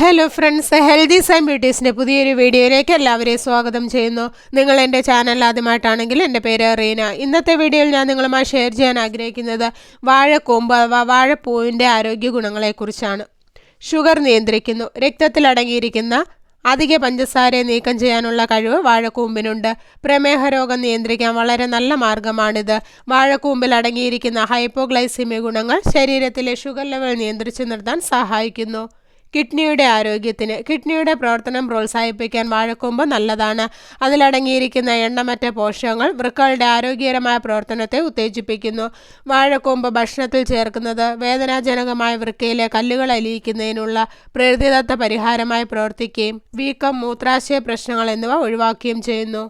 Hello friends healthy sign ബ്യൂട്ടീസിന്റെ പുതിയൊരു വീഡിയോയിലേക്ക് എല്ലാവരെയും സ്വാഗതം ചെയ്യുന്നു. നിങ്ങൾ എന്റെ ചാനൽ ആദ്യമായിട്ടാണെങ്കിൽ എന്റെ പേര് റീന. ഇന്നത്തെ വീഡിയോയിൽ ഞാൻ നിങ്ങളുമായി ഷെയർ ചെയ്യാൻ ആഗ്രഹിക്കുന്നത് വാഴക്കൂമ്പ് അഥവാ വാഴപ്പൂവിന്റെ ആരോഗ്യ ഗുണങ്ങളെക്കുറിച്ചാണ്. ഷുഗർ നിയന്ത്രിക്കുന്നു. രക്തത്തിൽ അടങ്ങിയിരിക്കുന്ന അധിക പഞ്ചസാരയെ നീക്കം ചെയ്യാനുള്ള കഴിവ് വാഴക്കൂമ്പിനുണ്ട്. പ്രമേഹ രോഗം നിയന്ത്രിക്കാൻ വളരെ നല്ല മാർഗമാണിത്. വാഴക്കൂമ്പിൽ അടങ്ങിയിരിക്കുന്ന ഹൈപ്പോഗ്ലൈസിമി ഗുണങ്ങൾ ശരീരത്തിലെ ഷുഗർ ലെവൽ നിയന്ത്രിച്ചു നിർത്താൻ സഹായിക്കുന്നു. കിഡ്നിയുടെ ആരോഗ്യത്തിന് കിഡ്നിയുടെ പ്രവർത്തനം പ്രോത്സാഹിപ്പിക്കാൻ വാഴക്കൊമ്പ് നല്ലതാണ്. അതിലടങ്ങിയിരിക്കുന്ന എണ്ണമറ്റ പോഷകങ്ങൾ വൃക്കകളുടെ ആരോഗ്യകരമായ പ്രവർത്തനത്തെ ഉത്തേജിപ്പിക്കുന്നു. വാഴക്കൊമ്പ് ഭക്ഷണത്തിൽ ചേർക്കുന്നത് വേദനാജനകമായ വൃക്കയിലെ കല്ലുകൾ അലിയിക്കുന്നതിനുള്ള പ്രകൃതിദത്ത പരിഹാരമായി പ്രവർത്തിക്കുകയും വീക്കം മൂത്രാശയ പ്രശ്നങ്ങൾ എന്നിവ ഒഴിവാക്കുകയും ചെയ്യുന്നു.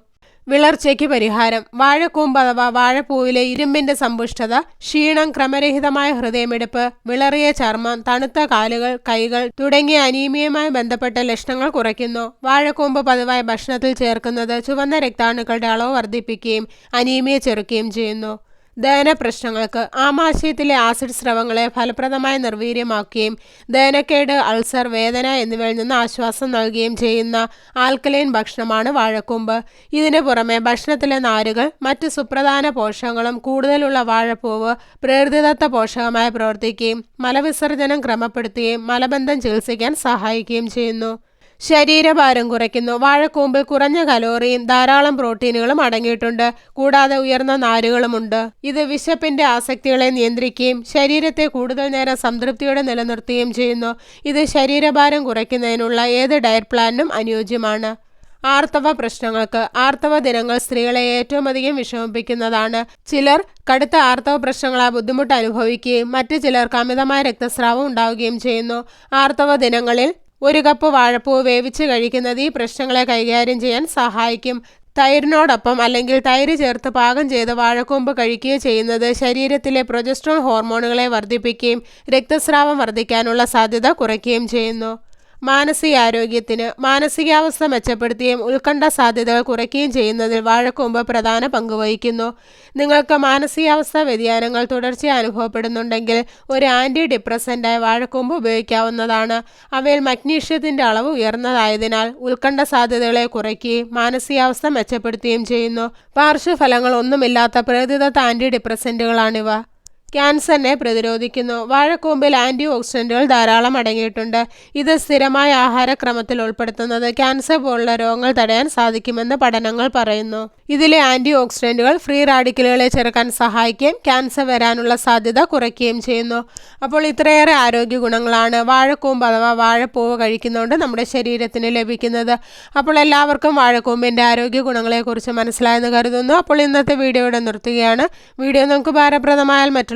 വിളർച്ചയ്ക്ക് പരിഹാരം. വാഴക്കൂമ്പ് അഥവാ വാഴപ്പൂവിലെ ഇരുമ്പിന്റെ സമ്പുഷ്ടത ക്ഷീണം ക്രമരഹിതമായ ഹൃദയമിടിപ്പ് വിളറിയ ചർമ്മം തണുത്ത കാലുകൾ കൈകൾ തുടങ്ങിയ അനീമിയുമായി ബന്ധപ്പെട്ട ലക്ഷണങ്ങൾ കുറയ്ക്കുന്നു. വാഴക്കൂമ്പ് പതിവായി ഭക്ഷണത്തിൽ ചേർക്കുന്നത് ചുവന്ന രക്താണുക്കളുടെ അളവ് വർദ്ധിപ്പിക്കുകയും അനീമിയ ചെറുക്കുകയും ചെയ്യുന്നു. ദഹന പ്രശ്നങ്ങൾക്ക് ആമാശയത്തിലെ ആസിഡ് സ്രവങ്ങളെ ഫലപ്രദമായി നിർവീര്യമാക്കുകയും ദഹനക്കേട് അൾസർ വേദന എന്നിവയിൽ നിന്ന് ആശ്വാസം നൽകുകയും ചെയ്യുന്ന ആൽക്കലൈൻ ഭക്ഷണമാണ് വാഴക്കൂമ്പ്. ഇതിനു പുറമെ ഭക്ഷണത്തിലെ നാരുകൾ മറ്റ് സുപ്രധാന പോഷകങ്ങളും കൂടുതലുള്ള വാഴപ്പൂവ് പ്രകൃതിദത്ത പോഷകമായി പ്രവർത്തിക്കുകയും മലവിസർജനം ക്രമപ്പെടുത്തുകയും മലബന്ധം ചികിത്സിക്കാൻ സഹായിക്കുകയും ചെയ്യുന്നു. ശരീരഭാരം കുറയ്ക്കുന്നു. വാഴക്കൂമ്പിൽ കുറഞ്ഞ കലോറിയും ധാരാളം പ്രോട്ടീനുകളും അടങ്ങിയിട്ടുണ്ട്. കൂടാതെ ഉയർന്ന നാരുകളുമുണ്ട്. ഇത് വിശപ്പിന്റെ ആസക്തികളെ നിയന്ത്രിക്കുകയും ശരീരത്തെ കൂടുതൽ നേരം സംതൃപ്തിയോടെ നിലനിർത്തുകയും ചെയ്യുന്നു. ഇത് ശരീരഭാരം കുറയ്ക്കുന്നതിനുള്ള ഏത് ഡയറ്റ് പ്ലാനിനും അനുയോജ്യമാണ്? ആർത്തവ പ്രശ്നങ്ങൾക്ക് ആർത്തവ ദിനങ്ങൾ സ്ത്രീകളെ ഏറ്റവും അധികം വിഷമിപ്പിക്കുന്നതാണ്. ചിലർ കടുത്ത ആർത്തവ പ്രശ്നങ്ങളാൽ ബുദ്ധിമുട്ട് അനുഭവിക്കുകയും മറ്റു ചിലർക്ക് അമിതമായ രക്തസ്രാവം ഉണ്ടാവുകയും ചെയ്യുന്നു. ആർത്തവ ദിനങ്ങളിൽ ഒരു കപ്പ് വാഴപ്പൂ വേവിച്ച് കഴിക്കുന്നത് ഈ പ്രശ്നങ്ങളെ കൈകാര്യം ചെയ്യാൻ സഹായിക്കും. തൈരിനോടൊപ്പം അല്ലെങ്കിൽ തൈര് ചേർത്ത് പാകം ചെയ്ത് വാഴക്കൂമ്പ് കഴിക്കുകയോ ചെയ്യുന്നത് ശരീരത്തിലെ പ്രൊജസ്ട്രോൾ ഹോർമോണുകളെ വർദ്ധിപ്പിക്കുകയും രക്തസ്രാവം വർദ്ധിക്കാനുള്ള സാധ്യത കുറയ്ക്കുകയും ചെയ്യുന്നു. മാനസികാരോഗ്യത്തിന് മാനസികാവസ്ഥ മെച്ചപ്പെടുത്തുകയും ഉത്കണ്ഠ സാധ്യതകൾ കുറയ്ക്കുകയും ചെയ്യുന്നതിൽ വാഴക്കൂമ്പ് പ്രധാന പങ്ക് വഹിക്കുന്നു. നിങ്ങൾക്ക് മാനസികാവസ്ഥ വ്യതിയാനങ്ങൾ തുടർച്ചയായി അനുഭവപ്പെടുന്നുണ്ടെങ്കിൽ ഒരു ആന്റി ഡിപ്രസന്റായ വാഴക്കൂമ്പ് ഉപയോഗിക്കാവുന്നതാണ്. അവയിൽ മഗ്നീഷ്യത്തിന്റെ അളവ് ഉയർന്നതായതിനാൽ ഉത്കണ്ഠ സാധ്യതകളെ കുറയ്ക്കുകയും മാനസികാവസ്ഥ മെച്ചപ്പെടുത്തുകയും ചെയ്യുന്നു. പാർശ്വഫലങ്ങൾ ഒന്നുമില്ലാത്ത പ്രകൃതിദത്ത ആന്റി ഡിപ്രസന്റുകളാണിവ ക്യാൻസറിനെ പ്രതിരോധിക്കുന്നു. വാഴക്കൂമ്പിൽ ആന്റി ഓക്സിഡന്റുകൾ ധാരാളം അടങ്ങിയിട്ടുണ്ട്. ഇത് സ്ഥിരമായ ആഹാരക്രമത്തിൽ ഉൾപ്പെടുത്തുന്നത് ക്യാൻസർ പോലുള്ള രോഗങ്ങൾ തടയാൻ സാധിക്കുമെന്ന് പഠനങ്ങൾ പറയുന്നു. ഇതിലെ ആന്റി ഓക്സിഡന്റുകൾ ഫ്രീ റാഡിക്കലുകളെ ചെറുക്കാൻ സഹായിക്കുകയും ക്യാൻസർ വരാനുള്ള സാധ്യത കുറയ്ക്കുകയും ചെയ്യുന്നു. അപ്പോൾ ഇത്രയേറെ ആരോഗ്യ ഗുണങ്ങളാണ് വാഴക്കൂമ്പ് അഥവാ വാഴപ്പൂവ് കഴിക്കുന്നതുകൊണ്ട് നമ്മുടെ ശരീരത്തിന് ലഭിക്കുന്നത്. അപ്പോൾ എല്ലാവർക്കും വാഴക്കൂമ്പിന്റെ ആരോഗ്യ ഗുണങ്ങളെക്കുറിച്ച് മനസ്സിലായെന്ന് കരുതുന്നു. അപ്പോൾ ഇന്നത്തെ വീഡിയോ ഇവിടെ നിർത്തുകയാണ്. വീഡിയോ നമുക്ക് ഭാരപ്രദമായാൽ മറ്റുള്ള